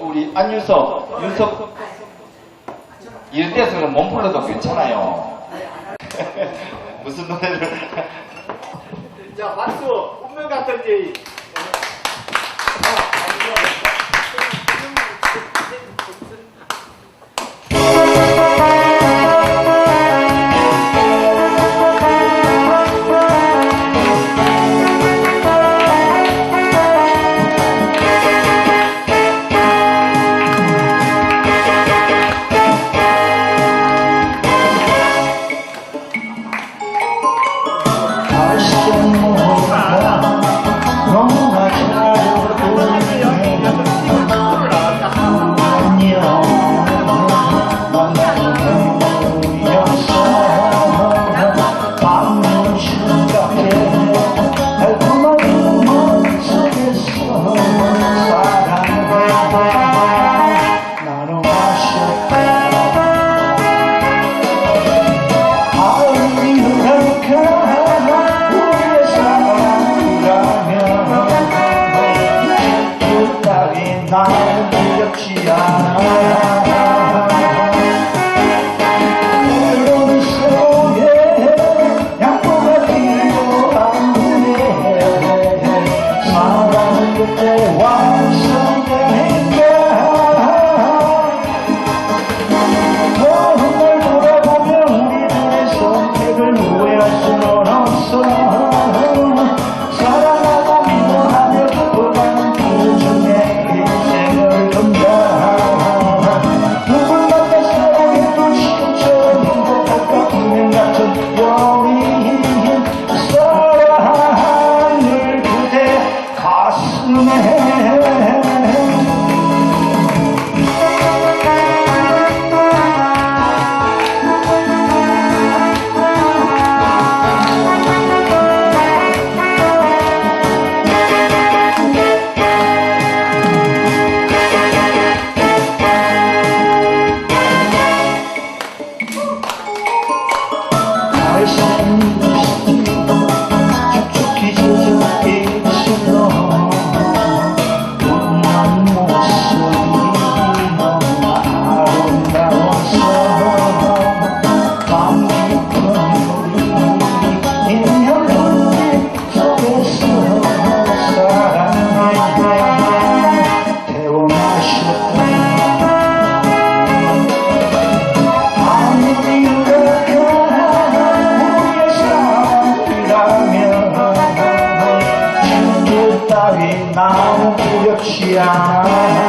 우리 안윤석, 윤석. 이럴 때에서는 몸풀어도 괜찮아요. 무슨 노래를. 자 박수. 운명 같은 제이 나는 두렵지 않아 그런 속에 양보가 필요 안 돼. 사랑 amo, eu te amo.